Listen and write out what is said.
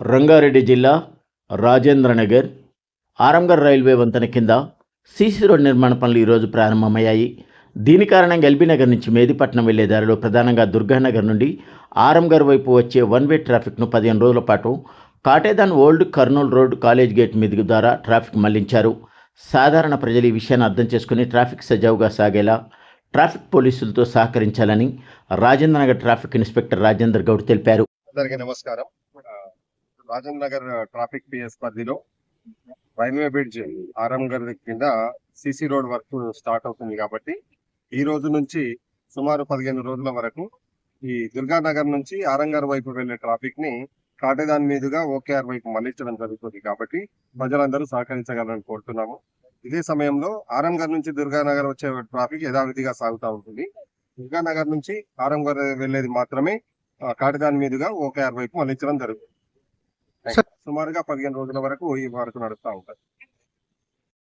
రంగారెడ్డి జిల్లా రాజేంద్రనగర్ ఆరంగర్ రైల్వే వంతెన కింద సీసీ రోడ్ నిర్మాణ పనులు ఈరోజు ప్రారంభమయ్యాయి. దీని కారణంగా ఎల్బీ నగర్ నుంచి మేదిపట్నం వెళ్ళే దారిలో ప్రధానంగా దుర్గానగర్ నుండి ఆరంగర్ వైపు వచ్చే వన్ వే ట్రాఫిక్ను పదిహేను రోజుల పాటు Katedan old Kurnool road college gate మీదుగు ద్వారా ట్రాఫిక్ మళ్ళించారు. సాధారణ ప్రజలు ఈ విషయాన్ని అర్థం చేసుకుని ట్రాఫిక్ సజావుగా సాగేలా ట్రాఫిక్ పోలీసులతో సహకరించాలని రాజేంద్రనగర్ ట్రాఫిక్ ఇన్స్పెక్టర్ రాజేందర్ గౌడ్ తెలిపారు. అందరికీ నమస్కారం. రాజన్ రాజేంద్ర నగర్ ట్రాఫిక్ పిఎస్ పరిధిలో రైల్వే బ్రిడ్జ్ ఆరంగర్ కింద సిసి రోడ్ వర్క్ స్టార్ట్ అవుతుంది కాబట్టి ఈ రోజు నుంచి సుమారు పదిహేను రోజుల వరకు ఈ దుర్గానగర్ నుంచి ఆరంగర్ వైపు వెళ్ళే ట్రాఫిక్ని కాటేదాని మీదుగా ఓకేఆర్ వైపు మళ్ళించడం జరుగుతుంది కాబట్టి ప్రజలందరూ సహకరించగలని కోరుతున్నాము. ఇదే సమయంలో ఆరంగర్ నుంచి దుర్గానగర్ వచ్చే ట్రాఫిక్ యథావిధిగా సాగుతూ ఉంటుంది. దుర్గానగర్ నుంచి ఆరంగర్ వెళ్ళేది మాత్రమే కాటేదాని కాటదాని మీదుగా ఓకేఆర్ వైపు మళ్ళించడం జరుగుతుంది. సుమారుగా పదిహేను రోజుల వరకు ఈ వరకు నడుస్తూ ఉంటుంది